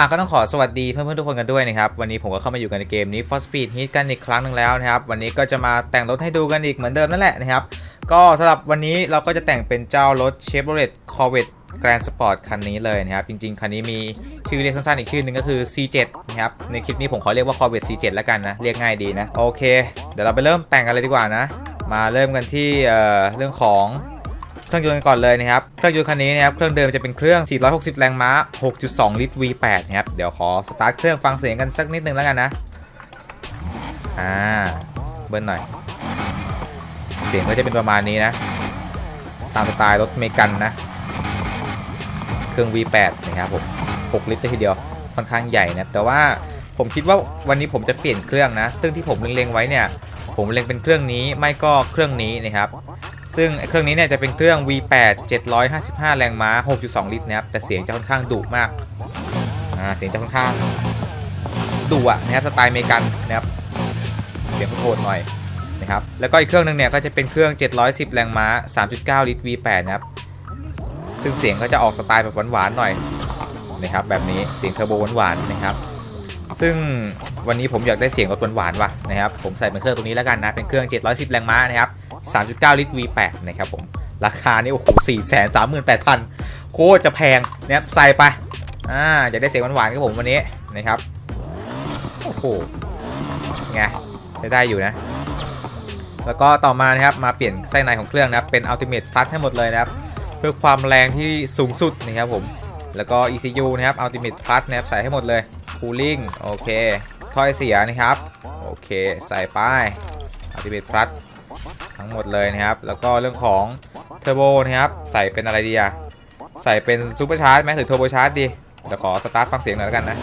อะก็ต้องขอสวัสดีเพื่อนๆทุกคนกันด้วยนะครับวันนี้ผมก็เข้ามาอยู่กันในเกมนี้ For Speed Heat กันอีกครั้งหนึ่งแล้วนะครับวันนี้ก็จะมาแต่งรถให้ดูกันอีกเหมือนเดิมนั่นแหละนะครับก็สำหรับวันนี้เราก็จะแต่งเป็นเจ้ารถ Chevrolet Corvette Grand Sport คันนี้เลยนะครับจริงๆ คันนี้มีชื่อเรียกสั้นๆอีกชื่อหนึ่งก็คือ C7 นะครับในคลิปนี้ผมขอเรียกว่า Corvette C7 แล้วกันนะเรียกง่ายดีนะโอเค เดี๋ยวเราไปเริ่มแต่งกันเลยดีกว่านะ มาเริ่มกันที่เเรื่องของ เครื่องยนต์กันก่อนเลยนะครับ เครื่องยนต์คันนี้นะครับ เครื่องเดิมจะเป็นเครื่อง 460 แรงม้า 6.2 ลิตร V8 นะครับ เดี๋ยวขอสตาร์ทเครื่องฟังเสียงกันสักนิดนึงแล้วกันนะ อ่า เบิ้ลหน่อย เสียงก็จะเป็นประมาณนี้นะ ตามสไตล์รถเมกันนะ เครื่อง V8 นะครับผม 6 ลิตรเลยทีเดียว ค่อนข้างใหญ่นะ แต่ว่าผมคิดว่าวันนี้ผมจะเปลี่ยนเครื่องนะ ซึ่งที่ผมเล็งๆไว้เนี่ย ผมเล็งเป็นเครื่องนี้ ไม่ก็เครื่องนี้นะครับ ซึ่งเครื่องนี้เนี่ยจะเป็นเครื่อง V8 755 แรงม้า 6.2 ลิตรนะครับ แต่เสียงจะค่อนข้างดุมาก อ่า เสียงจะค่อนข้างดุอะนะครับ สไตล์เมกันนะครับ เสียงโหดหน่อยนะครับ แล้วก็อีกเครื่องหนึงเนี่ยก็จะเป็นเครื่อง 710 แรงม้า 3.9 ลิตร V8 นะครับ ซึ่งเสียงก็จะออกสไตล์แบบหวานๆหน่อยนะครับ แบบนี้ เสียงเทอร์โบหวานๆนะครับ ซึ่งวันนี้ผมอยากได้เสียงรถหวานๆว่ะนะครับ ผมใส่เป็นเครื่องตัวนี้แล้วกันนะ เป็นเครื่อง 710 แรงม้านะครับ 3.9 ลิตร V8 นะครับผม ราคานี่โอ้โห438,000 โคตรจะแพงนะครับใส่ไป อ่าอยากได้เสียงหวานๆกับผมวันนี้นะครับ โอ้โห ไงได้ได้อยู่นะ แล้วก็ต่อมานะครับมาเปลี่ยนไส้ในของเครื่องนะครับ เป็น Ultimate Plus ให้หมดเลยนะครับ เพื่อความแรงที่สูงสุดนะครับผม แล้วก็ ECU นะครับ Ultimate Plus นะครับใส่ให้หมดเลย Cooling โอเคถ้อยเสียนะครับ โอเค ใส่ไป Ultimate Plus ทั้ั้งหมดเลยนะครับ แล้วก็เรื่องของเทอร์โบนะครับใส่เป็นอะไรดีอะใส่เป็นซูเปอร์ชาร์จไหมหรือเทอร์โบชาร์จดีเดี๋ยวขอสตาร์ทฟังเสียงหน่อยแล้วกันนะ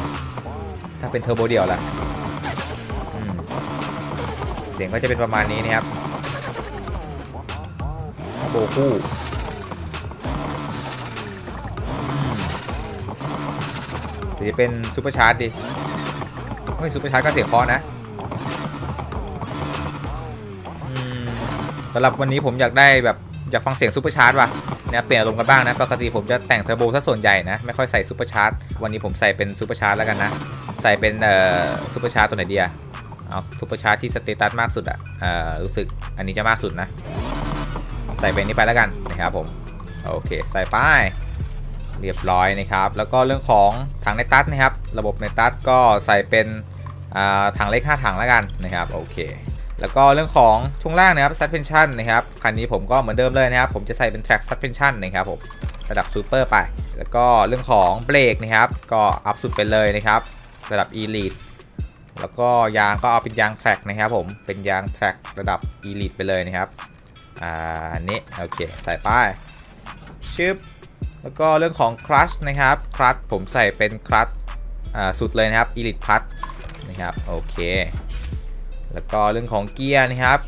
ถ้าเป็นเทอร์โบเดี่ยวละเสียงก็จะเป็นประมาณนี้นะครับโบคู่หรือจะเป็นซูเปอร์ชาร์จดีไม่ซูเปอร์ชาร์จก็เสียงเพราะนะำหรับวันนี้ผมอยากได้แบบอยากฟังเสียงซูเปอร์ชาร์จว่ะเนี่ยเปลี่ยนอารมณ์กันบ้างนะ ปกติผมจะแต่งเทอร์โบซะส่วนใหญ่นะ ไม่ค่อยใส่ซูเปอร์ชาร์จ วันนี้ผมใส่เป็นซูเปอร์ชาร์จแล้วกันนะ ใส่เป็นเอ่อซูเปอร์ชาร์จตัวไหนดีอะเอาซูเปอร์ชาร์จที่สเตตัสมากสุดอะเอ่อรู้สึกอันนี้จะมากสุดนะ ใส่เป็นนี้ไปแล้วกันนะครับผม โอเค ใส่ป้ายเรียบร้อยนะครับ แล้วก็เรื่องของถังในตัสนะครับ ระบบในตัสก็ใส่เป็นอ่าถังเล็ก5ถังแล้วกันนะครับ โอเค แล้วก็เรื่องของช่วงล่างนะครับ suspension นะครับ คันนี้ผมก็เหมือนเดิมเลยนะครับ ผมจะใส่เป็น track suspension นะครับผม ระดับ super ไป แล้วก็เรื่องของเบรกนะครับ ก็อัพสุดไปเลยนะครับ ระดับ elite แล้วก็ยางก็เอาเป็นยาง track นะครับผม เป็นยาง track ระดับ elite ไปเลยนะครับ อ่าอันนี้โอเค ใส่ป้ายชึบแล้วก็เรื่องของ clutch นะครับ clutch ผมใส่เป็น clutch อ่าสุดเลยนะครับ elite plus นะครับ โอเค แล้วก็เรื่องของเกียร์นะครับ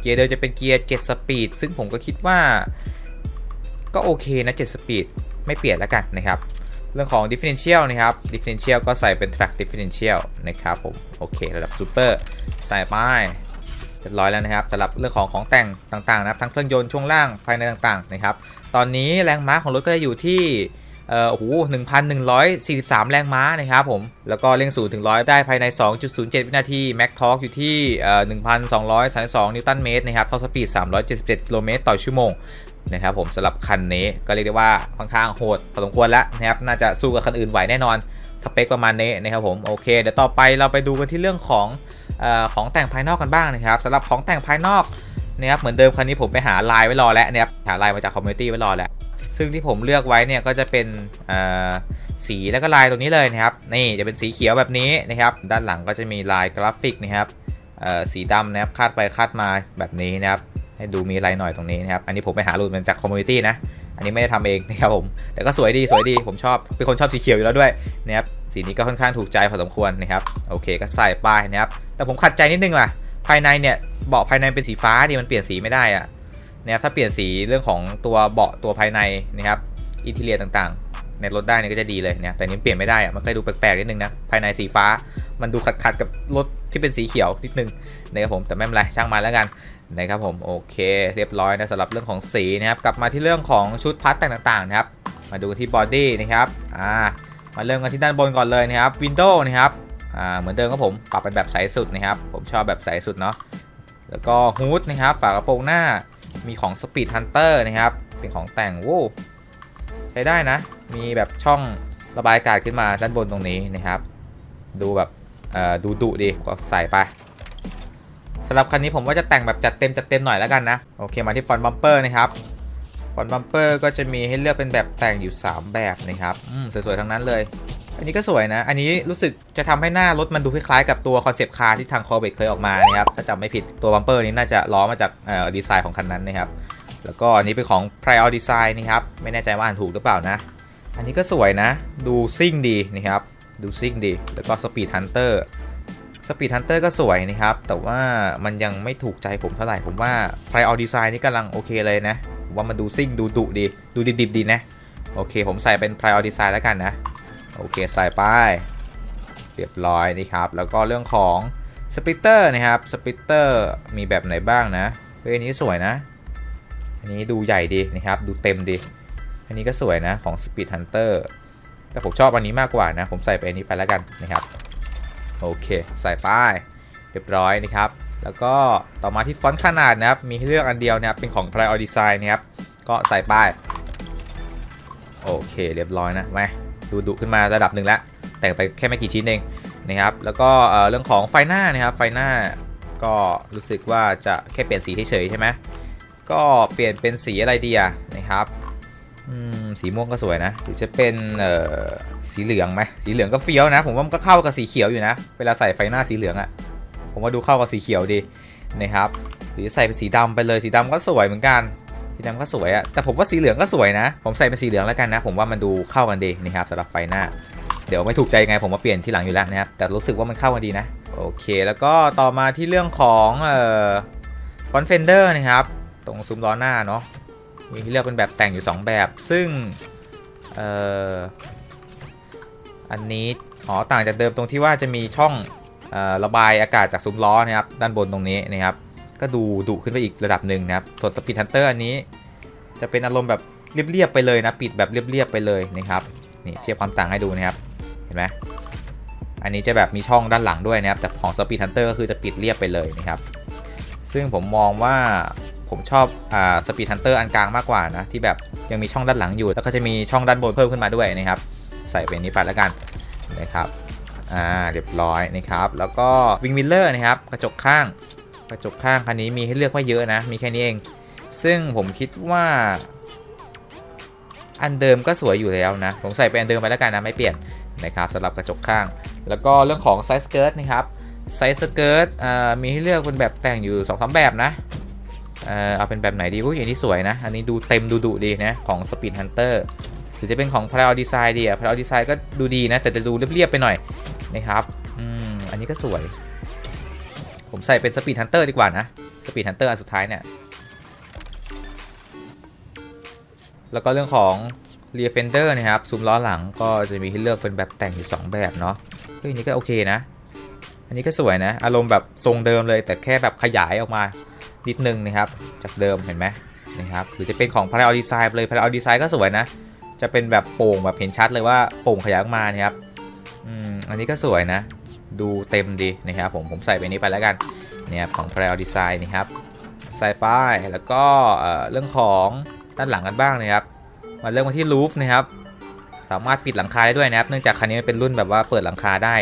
เกียร์เดิมจะเป็นเกียร์7สปีดซึ่งผมก็คิดว่าก็โอเคนะ7สปีดไม่เปลี่ยนแล้วกันนะครับ เรื่องของ differential นะครับ differential ก็ใส่เป็น track differential นะครับผมโอเคระดับ super ใส่ไปเรียบร้อยแล้วนะครับสำหรับเรื่องของของแต่งต่างๆนะครับทั้งเครื่องยนต์ช่วงล่างภายในต่างๆนะครับ ตอนนี้แรงม้าของรถก็จะอยู่ที่ เอ่อโอ้โห1,143 แรงม้านะครับผม แล้วก็เร่งศูนย์ถึงร้อยได้ภายใน 2.07 วินาทีแม็กทอร์กอยู่ที่เอ่อ1,232 นิวตันเมตรนะครับท็อปสปีด377 กิโลเมตรต่อชั่วโมงนะครับผมสำหรับคันนี้ก็เรียกได้ว่าค่อนข้างโหดพอสมควรแล้วนะครับ น่าจะสู้กับคันอื่นไหวแน่นอนสเปคประมาณนี้นะครับผมโอเคเดี๋ยวต่อไปเราไปดูกันที่เรื่องของเออของแต่งภายนอกกันบ้างนะครับสำหรับของแต่งภายนอกนะครับเหมือนเดิมคันนี้ผมไปหาลายไว้รอแล้วนะครับหาลายมาจากคอมมูนิตี้ไว้รอแล้ว ซึ่งที่ผมเลือกไว้เนี่ยก็จะเป็นสีแล้วก็ลายตรงนี้เลยนะครับ นี่จะเป็นสีเขียวแบบนี้นะครับ ด้านหลังก็จะมีลายกราฟิกนะครับสีดำนะครับคาดไปคาดมาแบบนี้นะครับ ให้ดูมีลายหน่อยตรงนี้นะครับ อันนี้ผมไปหารูปมาจากคอมมูนิตี้นะ อันนี้ไม่ได้ทำเองนะครับผม แต่ก็สวยดีสวยดี ผมชอบ เป็นคนชอบสีเขียวอยู่แล้วด้วยนะครับ สีนี้ก็ค่อนข้างถูกใจพอสมควรนะครับ โอเคก็ใส่ป้ายนะครับ แต่ผมขัดใจนิดนึงว่ะ ภายในเนี่ยเบาะภายในเป็นสีฟ้าดิมันเปลี่ยนสีไม่ได้อะ นะครับถ้าเปลี่ยนสีเรื่องของตัวเบาะตัวภายในนะครับอินทีเรียต่างๆ ในรถได้นี่ก็จะดีเลยเนะครับแต่นี้เปลี่ยนไม่ได้อะมันก็ดูแปลกๆนิดนึงนะภายในสีฟ้า มันดูขัดๆกับรถที่เป็นสีเขียวนิดนึงนะครับผมแต่ไม่เป็นไรช่างมาแล้วกันนะครับผมโอเค เรียบร้อยนะสำหรับเรื่องของสีนะครับกลับมาที่เรื่องของชุดพัดแต่งต่างๆนะครับมาดูที่บอดี้นะครับอ่ามาเริ่มกันที่ด้านบนก่อนเลยนะครับ Windows นะครับอ่าเหมือนเดิมครับผมปรับเป็นแบบใสสุดนะครับผมชอบแบบใสสุดเนาะแล้วก็ฮูดนะครับฝากระโปรงหน้า มีของ Speed Hunter นะครับ เป็นของแต่งโว้ใช้ได้นะ มีแบบช่องระบายอากาศขึ้นมาด้านบนตรงนี้นะครับ ดูแบบดูดุดีก็ใส่ไปสำหรับคันนี้ผมว่าจะแต่งแบบจัดเต็มจัดเต็มหน่อยแล้วกันนะ โอเคมาที่ฟอนต์บัมเปอร์นะครับฟอนต์บัมเปอร์ก็จะมีให้เลือกเป็นแบบแต่งอยู่ 3 แบบนะครับ อืมสวยๆ ทั้งนั้นเลย อันนี้ก็สวยนะ อันนี้รู้สึกจะทำให้หน้ารถมันดูคล้ายๆกับตัวคอนเซปต์คาร์ที่ทางคอร์เบ t เคยออกมานะครับ ถ้าจำไม่ผิดตัวบัมเปอร์นี้น่าจะล้อมาจากดีไซน์ของคันนั้นนะครับ แล้วก็อันนี้เป็นของ Prior Design นะครับ ไม่แน่ใจว่าอ่านถูกหรือเปล่านะ อันนี้ก็สวยนะ ดูซิ่งดีนะครับ ดูซิ่งดี แล้วก็ Speed Hunter Speed Hunter ก็สวยนะครับ แต่ว่ามันยังไม่ถูกใจผมเท่าไหร่ ผมว่า Prior Design นี่กำลังโอเคเลยนะ ผมว่ามันดูซิ่งดูดุดี ดูดิบๆดีนะ โอเค ผมใส่เป็น Prior Design แล้วกันนะ โอเคใส่ป้ายเรียบร้อยนี่ครับ แล้วก็เรื่องของสป l ตเตอร์นะครับสป l ตเตอร์มีแบบไหนบ้างนะเฮ้ยอันนี้สวยนะ อันนี้ดูใหญ่ดีนะครับ ดูเต็มดี อันนี้ก็สวยนะของ Speed Hunter แต่ผมชอบอันนี้มากกว่านะ ผมใส่ไปอันนี้ไปแล้วกันนะครับ โอเค ใส่ป้ายเรียบร้อยนะครับ แล้วก็ต่อมาที่ฟอนต์ขนาดนะครับ มีให้เลือกอันเดียวนะครับ เป็นของ Prior Design นะครับ ก็ใส่ป้าย โอเค เรียบร้อยนะแหม ดูดุขึ้นมาระดับหนึ่งแล้วแต่งไปแค่ไม่กี่ชิ้นเองนะครับแล้วก็เรื่องของไฟหน้านะครับไฟหน้าก็รู้สึกว่าจะแค่เปลี่ยนสีเฉยๆใช่ไหมก็เปลี่ยนเป็นสีอะไรดีอะนะครับสีม่วงก็สวยนะหรือจะเป็นสีเหลืองไหมสีเหลืองก็เฟี้ยวนะ ผมว่ามันก็เข้ากับสีเขียวอยู่นะ เวลาใส่ไฟหน้าสีเหลืองอะผมว่าดูเข้ากับสีเขียวดีนะครับหรือใส่เป็นสีดำไปเลยสีดำก็สวยเหมือนกัน สีดำก็สวยอะแต่ผมว่าสีเหลืองก็สวยนะ ผมใส่เป็นสีเหลืองแล้วกันนะ ผมว่ามันดูเข้ากันดีนะครับสำหรับไฟหน้า เดี๋ยวไม่ถูกใจยังไงผมมาเปลี่ยนที่หลังอยู่แล้วนะครับ แต่รู้สึกว่ามันเข้ากันดีนะ โอเค แล้วก็ต่อมาที่เรื่องของเอ่อฟอนเฟนเดอร์นะครับ ตรงซุ้มล้อหน้าเนาะ มีให้เลือกเป็นแบบแต่งอยู่ 2 แบบ ซึ่งเอ่ออันนี้อ๋อต่างจากเดิมตรงที่ว่าจะมีช่องเออระบายอากาศจากซุ้มล้อนะครับด้านบนตรงนี้นะครับ ก็ดูดุขึ้นไปอีกระดับหนึ่งนะครับส่วนสปีดฮันเตอร์อันนี้ จะเป็นอารมณ์แบบเรียบๆไปเลยนะ ปิดแบบเรียบๆไปเลยนะครับนี่เทียบความต่างให้ดูนะครับเห็นไหมอันนี้จะแบบมีช่องด้านหลังด้วยนะครับแต่ของ Speed Hunter ก็คือจะปิดเรียบไปเลยนะครับ ซึ่งผมมองว่าผมชอบอ่า Speed Hunter อันกลางมากกว่านะที่แบบยังมีช่องด้านหลังอยู่ แล้วก็จะมีช่องด้านบนเพิ่มขึ้นมาด้วยนะครับ ใส่เป็นนี้ไปแล้วกันนะครับอ่าเรียบร้อยนะครับ แล้วก็วิงมิลเลอร์นะครับกระจกข้าง กระจกข้างคันนี้มีให้เลือกไม่เยอะนะ มีแค่นี้เอง ซึ่งผมคิดว่า อันเดิมก็สวยอยู่แล้วนะ ผมใส่เป็นอันเดิมไปแล้วกันนะไม่เปลี่ยนนะครับสำหรับกระจกข้าง แล้วก็เรื่องของไซส์สเกิร์ตนะครับไซส์สเกิร์ตมีให้เลือกเป็นแบบแต่งอยู่2อสแบบนะเออเอาเป็นแบบไหนดีอุ้ยอันนี้สวยนะ อันนี้ดูเต็มดูดุดีนะ ของ Speed Hunter หรือจะเป็นของ Prior Design ดีอะ Prior Design ก็ดูดีนะ แต่จะดูเรียบๆไปหน่อยนะครับ อืม อันนี้ก็สวย ผมใส่เป็น Speed Hunter ดีกว่านะ Speed Hunter อันสุดท้ายเนี่ย แล้วก็เรื่องของ Rear Fender นะครับซุ้มล้อหลังก็จะมีให้เลือกเป็นแบบแต่งอยู่ 2 แบบเนาะเฮ้ยอันนี้ก็โอเคนะ อันนี้ก็สวยนะ อารมณ์แบบทรงเดิมเลย แต่แค่แบบขยายออกมานิดนึงนะครับ จากเดิมเห็นไหมนะครับหรือจะเป็นของ Prior Design เลย Prior Design ก็สวยนะ จะเป็นแบบโป่งแบบเห็นชัดเลยว่าโป่งขยายออกมานะครับอืมอันนี้ก็สวยนะ ดูเต็มดีนะครับผมผมใส่ไปนี้ไปแล้วกันเนี่ยของ Prior Design นะครับใส่ป้ายแล้วก็เรื่องของด้านหลังกันบ้างนะครับมาเริ่มกันที่ลูฟนะครับสามารถปิดหลังคาได้ด้วยนะครับ เนื่องจากคันนี้เป็นรุ่นแบบว่าเปิดหลังคาได้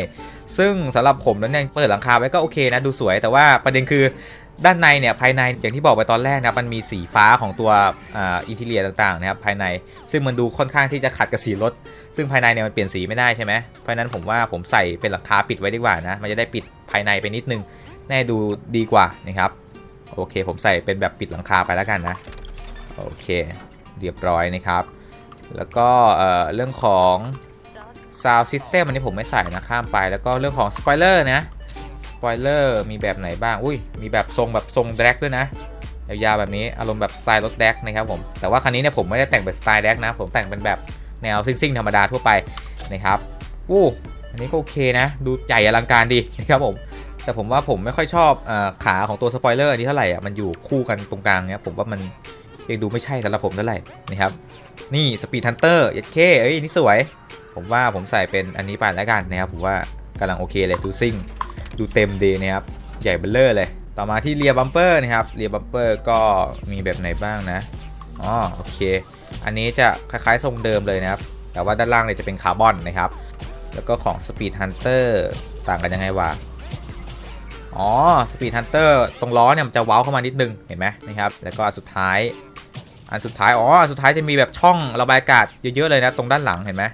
ซึ่งสำหรับผมแล้วเนี่ยเปิดหลังคาไว้ก็โอเคนะดูสวย แต่ว่าประเด็นคือ ด้านในเนี่ยภายในอย่างที่บอกไปตอนแรกนะครับมันมีสีฟ้าของตัวอินทีเลียต่างๆนะครับภายในซึ่งมันดูค่อนข้างที่จะขัดกับสีรถ ซึ่งภายในเนี่ยมันเปลี่ยนสีไม่ได้ใช่ไหมเพราะนั้นผมว่าผมใส่เป็นหลังคาปิดไว้ดีกว่านะมันจะได้ปิดภายในไปนิดนึงแน่ดูดีกว่านะครับโอเค ผมใส่เป็นแบบปิดหลังคาไปแล้วกันนะโอเค เรียบร้อยนะครับ แล้วก็เอ่อเรื่องของ Sound System อันนี้ผมไม่ใส่นะข้ามไปแล้วก็เรื่องของ Spoiler นะ Spoiler มีแบบไหนบ้าง อุ้ย มีแบบทรงแบบทรงแดกด้วยนะยาวๆแบบนี้อารมณ์แบบสไตล์รถแดกนะครับผม แต่ว่าคันนี้เนี่ยผมไม่ได้แต่งเป็นสไตล์แดกนะ ผมแต่งเป็นแบบแนวซิ่งๆธรรมดาทั่วไปนะครับอู้อันนี้ก็โอเคนะ ดูใหญ่อลังการดีนะครับผม แต่ผมว่าผมไม่ค่อยชอบอขาของตัวสปอยเลอร์อันนี้เท่าไหร่อะมันอยู่คู่กันตรงกลางเนี่ยผมว่ามันยังดูไม่ใช่สำหรับผมเท่าไหร่นะครับนี่สปีดฮันเตอร์ยัดเคเอ้ยนี่สวย ผมว่าผมใส่เป็นอันนี้ไปแล้วกันนะครับผมว่ากำลังโอเคเลยดูซิ่ง ดูเต็มดีนะครับ ใหญ่เบลเลอร์เลย ต่อมาที่เรียบัมเปอร์นะครับเรียบัมเปอร์ก็มีแบบไหนบ้างนะอ๋อโอเค อันนี้จะคล้ายๆทรงเดิมเลยนะครับ แต่ว่าด้านล่างเนี่ยจะเป็นคาร์บอนนะครับ แล้วก็ของ Speed Hunter ต่างกันยังไงวะอ๋อ Speed Hunter ตรงล้อเนี่ยมันจะเว้าเข้ามานิดนึงเห็นไหมนะครับ แล้วก็อันสุดท้าย อันสุดท้าย อ๋ออันสุดท้ายจะมีแบบช่องระบายอากาศเยอะๆเลยนะ ตรงด้านหลังเห็นไหม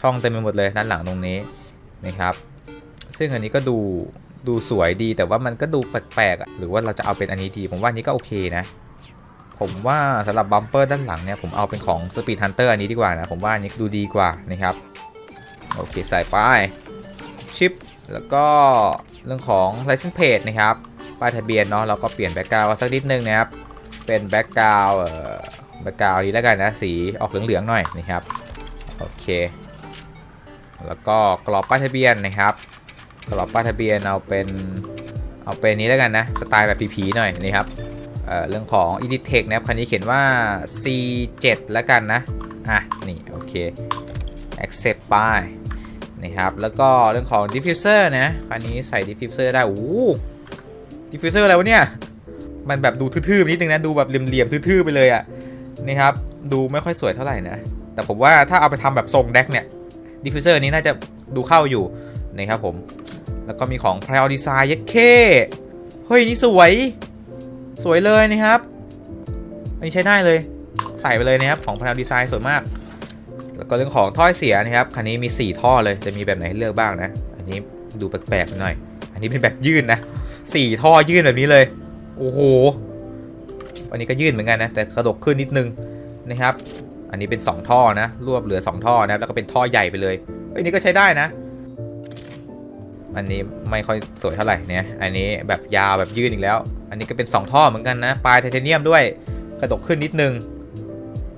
ช่องเต็มไปหมดเลยด้านหลังตรงนี้นะครับ ซึ่งอันนี้ก็ดูดูสวยดีแต่ว่ามันก็ดูแปลกๆอะหรือว่าเราจะเอาเป็นอันนี้ดี ผมว่านี้ก็โอเคนะ ผมว่าสำหรับบัมเปอร์ด้านหลังเนี่ยผมเอาเป็นของ Speed Hunter อันนี้ดีกว่านะ ผมว่านี้ดูดีกว่านะครับ โอเคใส่ป้ายชิป แล้วก็เรื่องของ license plate นะครับป้ายทะเบียนเนาะเราก็เปลี่ยนแบ็กกราวสักนิดนึงนะครับ เป็นแบ็กกราวเอ่อแบ็กกราวนี้แล้วกันนะสีออกเหลืองๆหน่อยนะครับโอเค แล้วก็กรอบป้ายทะเบียนนะครับ กรอบป้ายทะเบียนเอาเป็นเอาเป็นนี้แล้วกันนะ สไตล์แบบผีๆหน่อยนะครับเเรื่องของ Edit Text นะครับคันนี้เขียนว่า C7 แล้วกันนะ อะ นี่ โอเค accept ป้ายนะครับ แล้วก็เรื่องของ diffuser นะคันนี้ใส่ diffuser ได้ โอ้ diffuser อะไรวะเนี่ย มันแบบดูทื่อๆนิดนึงนะ ดูแบบเหลี่ยมๆทื่อๆไปเลยอะ่ะนี่ครับ ดูไม่ค่อยสวยเท่าไหร่นะ แต่ผมว่าถ้าเอาไปทำแบบทรงแดกเนี่ย diffuser นี้น่าจะดูเข้าอยู่นะครับผม แล้วก็มีของ p r i o Design เย็ดเคเฮ้ยนี่สวย สวยเลยนะครับอันนี้ใช้ได้เลย ใส่ไปเลยนะครับของ p r i o Design สวยมาก แล้วก็เรื่องของท่อเสียนะครับคันนี้มี 4 ท่อเลยจะมีแบบไหนให้เลือกบ้างนะ อันนี้ดูแปลกๆหน่อย อันนี้เป็นแบบยื่นนะ4ท่อยื่นแบบนี้เลย โอ้โหอันนี้ก็ยื่นเหมือนกันนะ แต่กระดกขึ้นนิดนึงนะครับ อันนี้เป็น 2 ท่อนะ รวบเหลือ 2 ท่อนะ แล้วก็เป็นท่อใหญ่ไปเลยอันนี้ก็ใช้ได้นะ อันนี้ไม่ค่อยสวยเท่าไหร่เนี่ยอันนี้แบบยาวแบบยื่นอีกแล้ว อันนี้ก็เป็น 2 ท่อเหมือนกันนะ ปลายไทเทเนียมด้วยกระดกขึ้นนิดนึง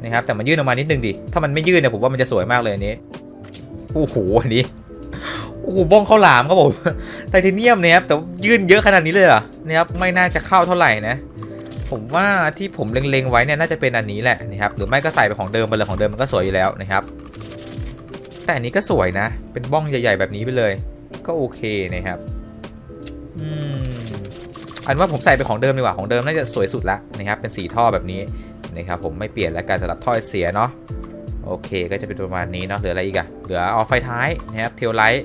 นะครับแต่มันยื่นออกมานิดนึงดิถ้ามันไม่ยื่นเนี่ยผมว่ามันจะสวยมากเลยอันนี้โอ้โหอันนี้โอ้โหบ้องข้าวหลามครับผมไทเทเนียมเนี่ยครับแต่ยื่นเยอะขนาดนี้เลยเหรอนะครับไม่น่าจะเข้าเท่าไหร่นะ ผมว่าที่ผมเล็งๆไว้เนี่ยน่าจะเป็นอันนี้แหละนะครับหรือไม่ก็ใส่ไปของเดิมไปเลยของเดิมมันก็สวยอยู่แล้วนะครับ แต่อันนี้ก็สวยนะ เป็นบ้องใหญ่ ๆ แบบนี้ไปเลย ก็โอเคนะครับอืมอันว่าผมใส่เป็นของเดิมดีกว่าของเดิมน่าจะสวยสุดละนะครับ เป็นสีท่อแบบนี้นะครับผมไม่เปลี่ยนแล้วกันสำหรับท่อเสียเนาะโอเคก็จะเป็นประมาณนี้เนาะเหลืออะไรอีกอะเหลือเอาไฟท้ายนะครับเทลไลท์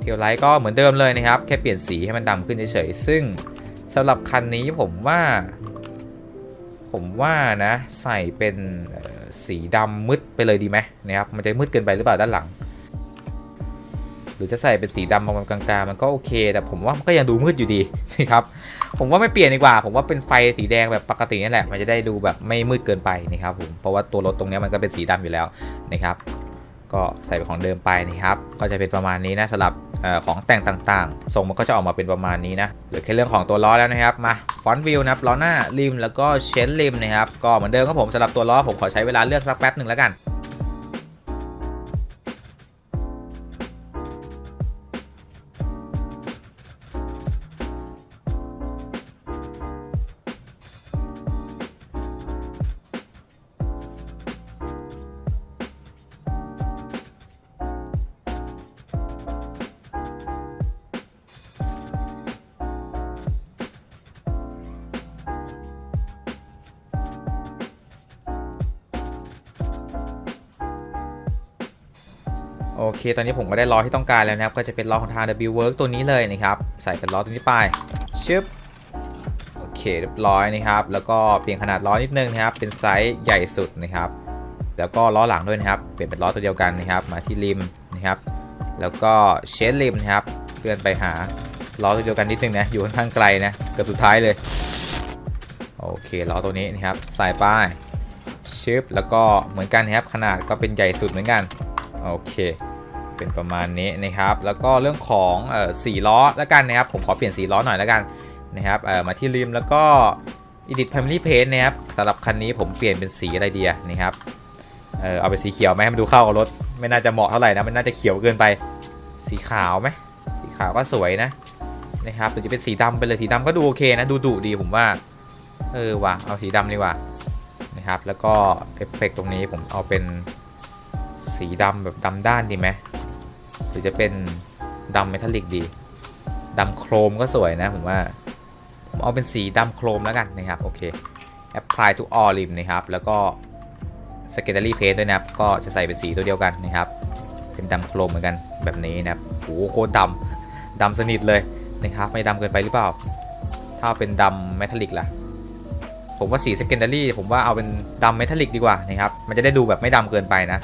เทลไลท์ก็เหมือนเดิมเลยนะครับ แค่เปลี่ยนสีให้มันดำขึ้นเฉยๆซึ่งสำหรับคันนี้ผมว่า ผมว่านะใส่เป็นสีดำมืดไปเลยดีไหมนะครับมันจะมืดเกินไปหรือเปล่าด้านหลัง หรือจะใส่เป็นสีดำประมาณกลางๆมันก็โอเค แต่ผมว่ามันก็ยังดูมืดอยู่ดีนะครับผมว่าไม่เปลี่ยนดีกว่า ผมว่าเป็นไฟสีแดงแบบปกตินี่แหละ มันจะได้ดูแบบไม่มืดเกินไปนะครับผมเพราะว่าตัวรถตรงนี้มันก็เป็นสีดำอยู่แล้วนะครับก็ใส่เป็นของเดิมไปนะครับก็จะเป็นประมาณนี้นะสำหรับออของแต่งต่างๆทรงมันก็จะออกมาเป็นประมาณนี้นะเหลือแค่เรื่องของตัวล้อแล้วนะครับมาฟอนต์วิวนะครับล้อหน้าริมแล้วก็เชนริมนะครับก็เหมือนเดิมครับผมสำหรับตัวล้อผมขอใช้เวลาเลือกสักแป๊บหนึ่งแล้วกัน ตอนนี้ผมก็ได้ล้อที่ต้องการแล้วนะครับ ก็จะเป็นล้อของทาง W Work ตัวนี้เลยนะครับ ใส่เป็นล้อตัวนี้ไป ชึบ โอเคเรียบร้อยนะครับ แล้วก็เปลี่ยนขนาดล้อนิดนึงนะครับ เป็นไซส์ใหญ่สุดนะครับ แล้วก็ล้อหลังด้วยนะครับ เปลี่ยนเป็นล้อตัวเดียวกันนะครับ มาที่ริมนะครับ แล้วก็เชนริมนะครับ เลื่อนไปหาล้อตัวเดียวกันนิดนึงนะ อยู่ค่อนข้างไกลนะ เกือบสุดท้ายเลย โอเคล้อตัวนี้นะครับ ใส่ป้ายชึบ แล้วก็เหมือนกันนะครับ ขนาดก็เป็นใหญ่สุดเหมือนกัน โอเค เป็นประมาณนี้นะครับ แล้วก็เรื่องของอ่อสีล้อแล้วกันนะครับ ผมขอเปลี่ยนสีล้อหน่อยแล้วกันนะครับมาที่ริมแล้วก็ Edit Family Paint นะครับสำหรับคันนี้ผมเปลี่ยนเป็นสีอะไรเดีอะนะครับเออเอาไปนสีเขียวไหมให้มันดูเข้ากับรถ ไม่น่าจะเหมาะเท่าไหร่นะมันน่าจะเขียวเกินไป สีขาวไหมสีขาวก็สวยนะนะครับหรือจะเป็นสีดำไปเลยสีดำก็ดูโอเคนะดูดุดีผมว่า เออว่ะเอาสีดำดีกว่านะครับแล้วก็เอฟเฟกต์ตรงนี้ผมเอาเป็นสีดำแบบดำด้านดีไหม หรือจะเป็นดำเมทัลลิกดีดำโครมก็สวยนะผมว่า ผมเอาเป็นสีดำโครมแล้วกันนะครับ โอเค apply to all rim นะครับ แล้วก็ secondary paint ด้วยนะครับ ก็จะใส่เป็นสีตัวเดียวกันนะครับ เป็นดำโครมเหมือนกันแบบนี้นะครับโอ้โหโคตรดำดำสนิทเลยนะครับ ไม่ดำเกินไปหรือเปล่า ถ้าเป็นดำเมทัลลิกล่ะผมว่าสี secondary ผมว่าเอาเป็นดำเมทัลลิกดีกว่านะครับ มันจะได้ดูแบบไม่ดำเกินไปนะ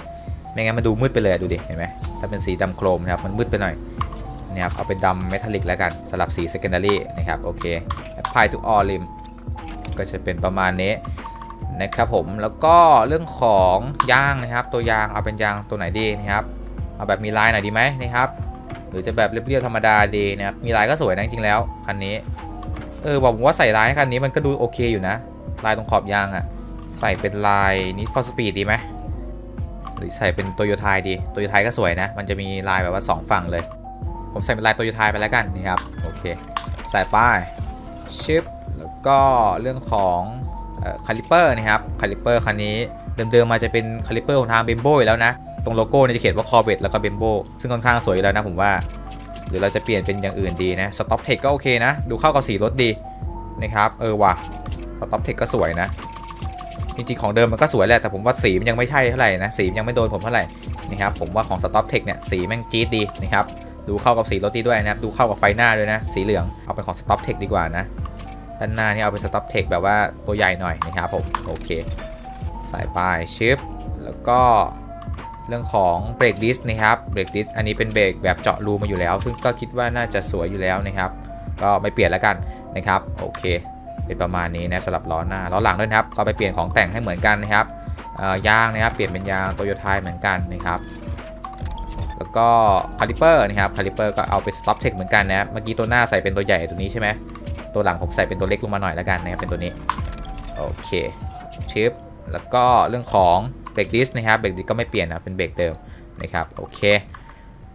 ไม่งั้นมันดูมืดไปเลยดูดิเห็นไหมถ้าเป็นสีดำโครมนะครับมันมืดไปหน่อยนะครับเอาเป็นดำเมทัลลิกแล้วกันสำหรับสี secondary นะครับโอเค apply to all rim ก็จะเป็นประมาณนี้นะครับผมแล้วก็เรื่องของยางนะครับ ตัวยางเอาเป็นยางตัวไหนดีนะครับเอาแบบมีลายหน่อยดีไหมนะครับ หรือจะแบบเรียบๆธรรมดาดีนะครับมีลายก็สวยนะจริงๆแล้วคันนี้เออบอกผมว่าใส่ลายให้คันนี้มันก็ดูโอเคอยู่นะ ลายตรงขอบยางอะใส่เป็นลายนี้ for speed ดีไหม หรือใส่เป็นโตโยต้าดีโตโยต้าก็สวยนะ มันจะมีลายแบบว่า 2 ฝั่งเลย ผมใส่เป็นลายโตโยต้าไปแล้วกันนะครับ โอเค ใส่ป้ายชิปแล้วก็เรื่องของคาลิเปอร์นะครับคาลิเปอร์คันนี้เดิมๆมาจะเป็นคาลิเปอร์ของทางเบมโบอยู่แล้วนะ ตรงโลโก้เนี่ยจะเขียนว่า Corvette แล้วก็ Bembo ซึ่งค่อนข้างสวยอยู่แล้วนะผมว่า หรือเราจะเปลี่ยนเป็นอย่างอื่นดีนะ Stop Tech ก็โอเคนะ ดูเข้ากับสีรถดีนะครับ เออว่ะ Stop Tech ก็สวยนะ จริงๆของเดิมมันก็สวยแหละแต่ผมว่าสีมันยังไม่ใช่เท่าไหร่นะสีมันยังไม่โดนผมเท่าไหร่นะครับผมว่าของ Stop Tech เนี่ยสีแม่งจี๊ดดีนะครับดูเข้ากับสีรถดีด้วยนะครับดูเข้ากับไฟหน้าด้วยนะ สีเหลืองเอาเป็นของ Stop Tech ดีกว่านะด้านหน้านี่เอาเป็น Stop Tech แบบว่าตัวใหญ่หน่อยนะครับผมโอเคสายป้ายชิปแล้วก็เรื่องของเบรกดิสนะครับเบรกดิสอันนี้เป็นเบรกแบบเจาะรูมาอยู่แล้ว ซึ่งก็คิดว่าน่าจะสวยอยู่แล้วนะครับ ก็ไม่เปลี่ยนแล้วกันนะครับโอเค เป็นประมาณนี้นะสำหรับล้อหน้าล้อหลังด้วยนะครับ ก็ไปเปลี่ยนของแต่งให้เหมือนกันนะครับยางนะครับเปลี่ยนเป็นยางโตโยต้าเหมือนกันนะครับแล้วก็คาลิเปอร์นะครับคาลิเปอร์ก็เอาไปสต็อปเทคเหมือนกันนะเมื่อกี้ตัวหน้าใส่เป็นตัวใหญ่ตัวนี้ใช่ไหมตัวหลังผมใส่เป็นตัวเล็กลงมาหน่อยแล้วกันนะครับเป็นตัวนี้โอเคชิปแล้วก็เรื่องของเบรกดิสนะครับเบรกดิสก็ไม่เปลี่ยนนะเป็นเบรกเดิมนะครับโอเค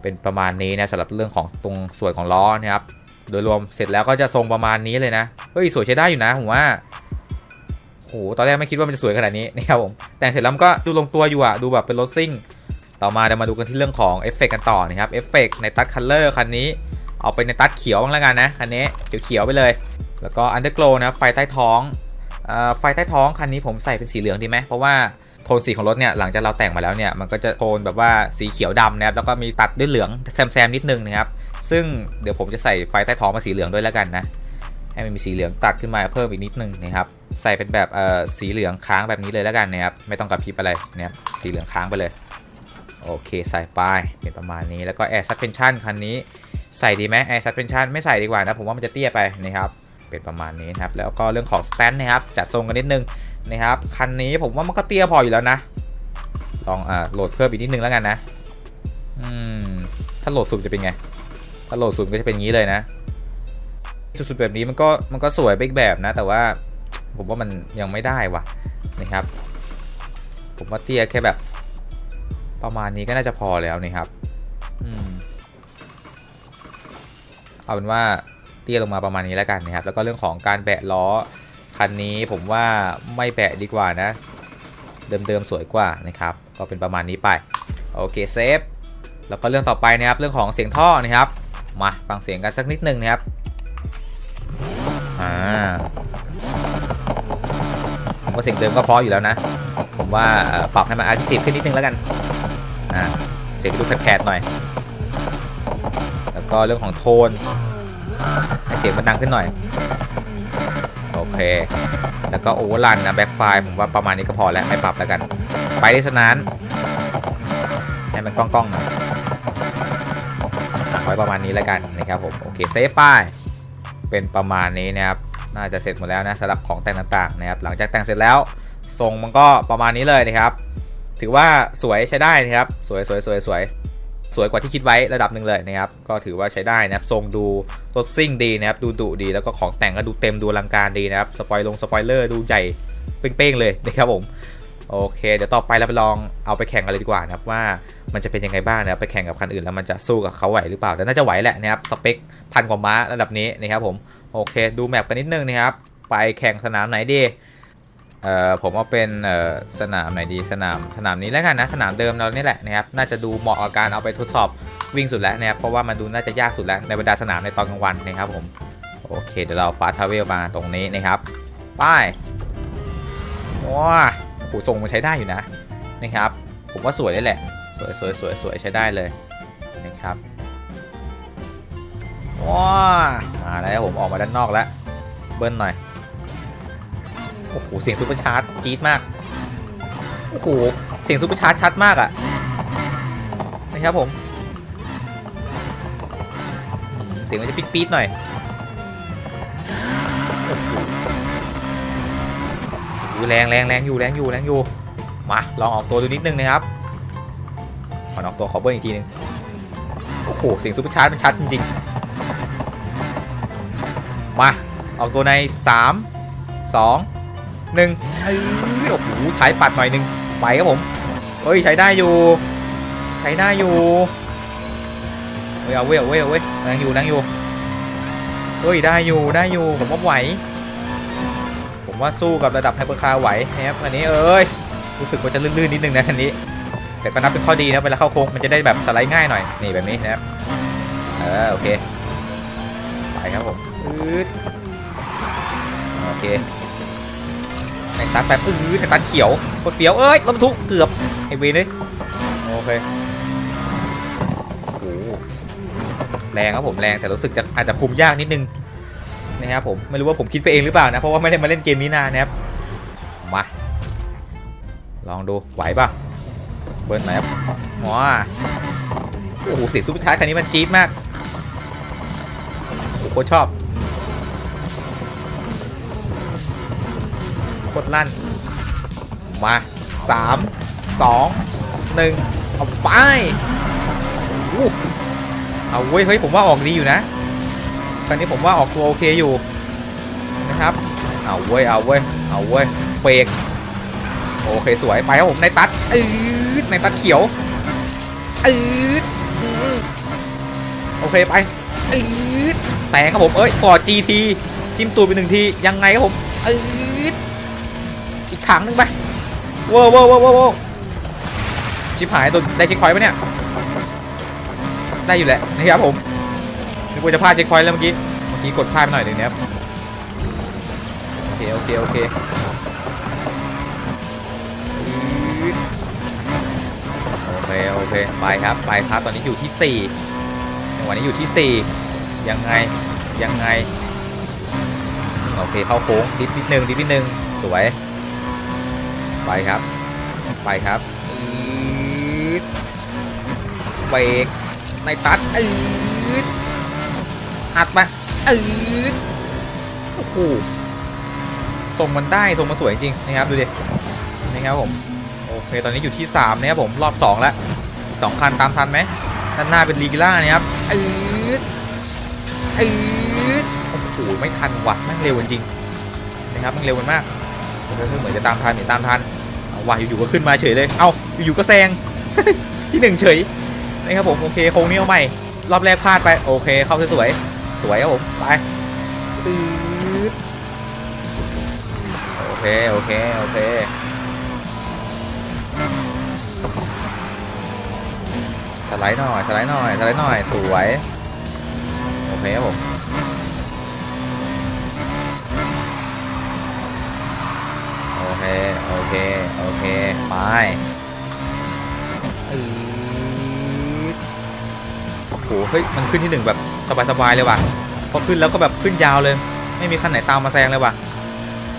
เป็นประมาณนี้นะสำหรับเรื่องของตรงส่วนของล้อนะครับ โดยรวมเสร็จแล้วก็จะทรงประมาณนี้เลยนะ เฮ้ย สวยใช้ได้อยู่นะผมว่าโหตอนแรกไม่คิดว่ามันจะสวยขนาดนี้นะครับผมแต่งเสร็จแล้วก็ดูลงตัวอยู่อะดูแบบเป็นรถซิ่ง ต่อมาเดี๋ยวมาดูกันที่เรื่องของเอฟเฟกกันต่อนะครับเอฟเฟกในตัดคัลเลอร์คันนี้ เอาไปในตัดเขียวบ้างแล้วกันนะคันนี้เขียวๆไปเลย แล้วก็อันเดอร์โกลนะไฟใต้ท้องเอ่อไฟใต้ท้องคันนี้ผมใส่เป็นสีเหลืองดีไหมเพราะว่าโทนสีของรถเนี่ยหลังจากเราแต่งมาแล้วเนี่ยมันก็จะโทนแบบว่าสีเขียวดำนะครับแล้วก็มีตัดด้วยเหลืองแซมๆนิดนึงนะครับ ซึ่งเดี๋ยวผมจะใส่ไฟใต้ท้องมาสีเหลืองด้วยแล้วกันนะ ให้มันมีสีเหลืองตัดขึ้นมาเพิ่มอีกนิดนึงนะครับ ใส่เป็นแบบเอ่อสีเหลืองค้างแบบนี้เลยแล้วกันนะครับ ไม่ต้องกระพริบอะไรนะครับ สีเหลืองค้างไปเลย โอเคใส่ป้ายเป็นประมาณนี้ แล้วก็ Air Suspension คันนี้ใส่ดีไหม Air Suspension ไม่ใส่ดีกว่านะ ผมว่ามันจะเตี้ยไปนะครับเป็นประมาณนี้นะครับ แล้วก็เรื่องของ Stand นะครับ จัดทรงกันนิดนึงนะครับ คันนี้ผมว่ามันก็เตี้ยพออยู่แล้วนะ ลองอ่าโหลดเพิ่มอีกนิดนึงแล้วกันนะ อืม ถ้าโหลดสูงจะเป็นไง ถ้าโหลดสูงก็จะเป็นอย่างนี้เลยนะสุดๆแบบนี้มันก็มันก็สวยไปอีกแบบนะ แต่ว่าผมว่ามันยังไม่ได้วะนะครับ ผมว่าเตี้ยแค่แบบ ประมาณนี้ก็น่าจะพอแล้วนะครับอืมเอาเป็นว่าเตี้ยลงมาประมาณนี้แล้วกันนะครับ แล้วก็เรื่องของการแบะล้อคันนี้ผมว่าไม่แบะดีกว่านะ เดิมๆสวยกว่านะครับ ก็เป็นประมาณนี้ไป โอเคเซฟแล้วก็เรื่องต่อไปนะครับเรื่องของเสียงท่อนะครับ มาฟังเสียงกันสักนิดหนึ่งนะครับ อ่าผมว่าเสียงเดิมก็เพราะอยู่แล้วนะ ผมว่าปรับให้มันอาร์ติสิขึ้นนิดนึงแล้วกัน อ่าเสียงดูแผดๆหน่อย แล้วก็เรื่องของโทนให้เสียงมันดังขึ้นหน่อย โอเค แล้วก็โอเวอร์รันนะแบ็คไฟผมว่าประมาณนี้ก็พอแล้วไม่ปรับแล้วกัน ไปที่สนานให้มันกล้องๆหน่อย ไว้ประมาณนี้แล้วกันนะครับผมโอเคเซฟป้ายเป็นประมาณนี้นะครับน่าจะเสร็จหมดแล้วนะสำหรับของแต่งต่างๆนะครับหลังจากแต่งเสร็จแล้วทรงมันก็ประมาณนี้เลยนะครับ ถือว่าสวยใช้ได้นะครับสวยสวยสวยสวยสวยกว่าที่คิดไว้ระดับหนึ่งเลยนะครับก็ถือว่าใช้ได้นะครับทรงดูรถซิ่งดีนะครับดูดุดีแล้วก็ของแต่งก็ดูเต็มดูลังการดีนะครับสปอยลงสปอยเลอร์ดูใหญ่เป้งๆเลยนะครับผมโอเค เดี๋ยวต่อไปเราไปลองเอาไปแข่งกันเลยดีกว่านะครับว่า มันจะเป็นยังไงบ้างนะครับไปแข่งกับคันอื่นแล้วมันจะสู้กับเขาไหวหรือเปล่าแต่น่าจะไหวแหละนะครับสเปคพันกว่าม้าระดับนี้นะครับผมโอเค ดูแมปกันนิดนึงนะครับไปแข่งสนามไหนดีเอ่อผมเอาเป็นเอ่อสนามไหนดีสนามสนามนี้แล้วกันนะสนามเดิมเรานี่แหละนะครับน่าจะดูเหมาะกับการเอาไปทดสอบวิ่งสุดแล้วนะครับเพราะว่ามันดูน่าจะยากสุดแล้วในบรรดาสนามในตอนกลางวันนะครับผมโอเคเดี๋ยวเราฟาทาวเวลมาตรงนี้นะครับไป้ายว้าโอ้โหทรงมันใช้ได้อยู่นะนะครับผมว่าสวยเลยแหละ สวยสวยสวยสวยใช้ได้เลยนะครับว้ามาแล้วผมออกมาด้านนอกแล้ว เบิ้ลหน่อย โอ้โห เสียงซูเปอร์ชาร์จจี๊ดมาก โอ้โห เสียงซูเปอร์ชาร์จชัดมากอะ่ะ นะครับผม เสียงมันจะปี๊ดๆหน่อยอ้โหโอ้โหแรงแรงแรงอยู่แรงอยู่แรงอยู่ มา ลองออกตัวดูนิดนึงนะครับ ขอออกตัวขอเบิ้ลอีกทีนึง โอ้โห เสียงซูเปอร์ชาร์จมันชัดจริงๆ มา ออกตัวใน 3 2หนึ่งเอ้ยโอ้โหถ่ายปัดหน่อยหนึ่งไปครับผม เฮ้ย ใช้ได้อยู่ ใช้ได้อยู่ เฮ้ย เอาเว้ย เอาเว้ย เอาเว้ยนั่งอยู่นั่งอยู่ เฮ้ย ได้อยู่ ได้อยู่ ผมว่าไหว ผมว่าสู้กับระดับไฮเปอร์คาร์ไหวนะครับ อันนี้เอ้ย รู้สึกว่าจะลื่นๆนิดนึงนะอันนี้ แต่ก็นับเป็นข้อดีนะเวลาเข้าโค้งมันจะได้แบบสไลด์ง่ายหน่อยนี่แบบนี้นะครับเออโอเคไปครับผมอืดโอเคในตัดแบบอื้อในตัดเขียวกดเฟี้ยวเอ้ยรถบรรทุกเกือบไอเวนเลยโอเคโอ้โหแรงครับผมแรงแต่รู้สึกจะอาจจะคุมยากนิดนึงนะครับผมไม่รู้ว่าผมคิดไปเองหรือเปล่านะเพราะว่าไม่ได้มาเล่นเกมนี้นานนะครับมาลองดูไหวป่ะ เบิร์นไหนครับหมอโอ้โหเสียงซุปเปอร์ชาร์จคันนี้มันจี๊ดมากโคตรชอบโคตรลั่น มาสามสองหนึ่งเอาไปอู้เอาเว้ยเฮ้ยผมว่าออกดีอยู่นะคราวนี้ผมว่าออกตัวโอเคอยู่นะครับ เอาเว้ยเอาเว้ยเอาเว้ยเบรก โอเคสวยไปครับผมในตัดอืดในตัดเขียวอืดอืมโอเคไปอืดแต่ครับผมเอ้ยฟอร์จีทีจิ้มตูดไปหนึ่งทียังไงครับผมอืดอีกถังหนึงไปว้าวว้าวว้าวว้าวชิบหายตัวได้เช็คพอยต์ปะเนี่ยได้อยู่แหละนะครับผมนึกว่าจะพลาดเช็คพอยต์แล้วเมื่อกี้เมื่อกี้กดพลาดไปหน่อยหนึ่งนะครับโอเคโอเคโอเคอืดโอ เคโอเคไปครับไปครับตอนนี้อยู่ที่4ในวันนี้อยู่ที่4ยังไงยังไงโอเคเข้าโค้งดิดนิดนึงดิดนิดนึงสวยไปครับไปครับอืดเบรกในตัดอืดอัดมาอืดโอ้โหทรงมันได้ทรงมันสวยจริงนะครับดูดินะครับผม เคตอนนี้อยู่ที่3นะครับผมรอบ 2 แล้วสองคันตามทันไหมด้านหน้าเป็นลีกิล่านะครับอืดอืดโอ้โหไม่ทันว่ะแม่งเร็วจริงนะครับแมันเร็วกันมากเหมือนจะตามทันเหมือนตามทันว่ะอยู่ๆก็ขึ้นมาเฉยเลย เอ้าอยู่ๆก็แซงที่หนึ่งเฉยนะครับผมโอเคโค้งนี้เอาใหม่รอบแรกพลาดไปโอเคเข้าสวยสวยครับผมไปโอเคโอเคโอเค สไลด์หน่อยสไลด์หน่อยสไลด์หน่อยสวยโอเคครับผมโอเคโอเคโอเคไปโอ้โหเฮ้ยมันขึ้นที่หนึ่งแบบสบายๆเลยว่ะพอขึ้นแล้วก็แบบขึ้นยาวเลย ไม่มีคันไหนตามมาแซงเลยว่ะ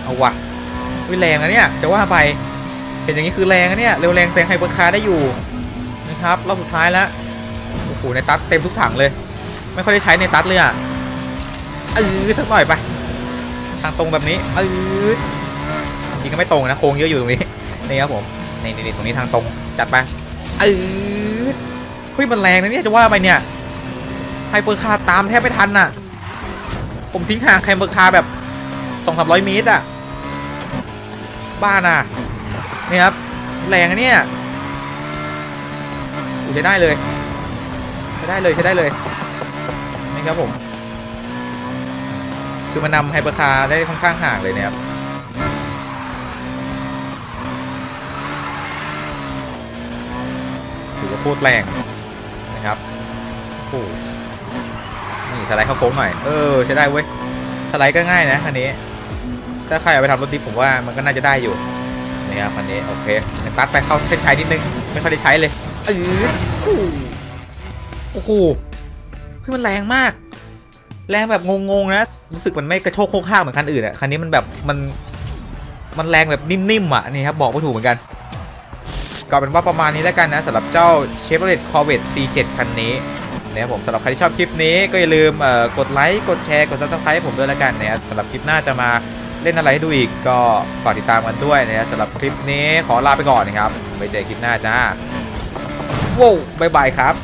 เอาว่ะวิแรงนะเนี่ยจะว่าไป เห็นอย่างนี้คือแรงนะเนี่ย เร็วแรงแซงไฮเปอร์คาร์ได้อยู่นะครับรอบสุดท้ายแล้วโอ้โหในตัดเต็มทุกถังเลย ไม่ค่อยได้ใช้ในตัดเลยอะเออสักหน่อยไป ทางตรงแบบนี้เออจริงก็ไม่ตรงนะโค้งเยอะอยู่ตรงนี้นี่ครับผมนี่นี่ตรงนี้ทางตรงจัดไปเออเฮ้ยมันแรงนะเนี่ยจะว่าไปเนี่ยไฮเปอร์คาร์ตามแทบไม่ทันน่ะ ผมทิ้งห่างไฮเปอร์คาร์แบบสองสามร้อยเมตรอะบ้าน่ะ นี่ครับแรงเนี่ยใช้ได้เลยใช้ได้เลยใช้ได้เลยนี่ครับผมคือมันนำไฮเปอร์คาร์ได้ค่อนข้างห่างเลยเนี่ยครับถือว่าโคตรแรงนะครับโอ้นี่สไลด์เข้าโค้งหน่อยเออใช้ได้เว้ยสไลด์ก็ง่ายนะอันนี้ถ้าใครเอาไปทำรถดิฟผมว่ามันก็น่าจะได้อยู่ นะครับคันนี้โอเคตัดไปเข้าเส้นชัยนิดนึงไม่ค่อยได้ใช้เลยเออโอ้โหเฮ้ยมันแรงมาก แรงแบบงงๆนะรู้สึกมันไม่กระโชกโคกห้างเหมือนคันอื่นอะคันนี้มันแบบมันมันแรงแบบนิ่มๆอะนี่ครับบอกไม่ถูกเหมือนกันก็เป็นว่าประมาณนี้แล้วกันนะสำหรับเจ้า Chevrolet Corvette C7 คันนี้นะครับผมสำหรับใครที่ชอบคลิปนี้ก็อย่าลืมกดไลค์กดแชร์กด subscribe ให้ผมด้วยแล้วกันนะครับสำหรับคลิปหน้าจะมา เล่นอะไรให้ดูอีกก็ฝากติดตามกันด้วยนะครับสำหรับคลิปนี้ขอลาไปก่อนนะครับไว้เจอคลิปหน้าจ้าว้าวบายบายครับ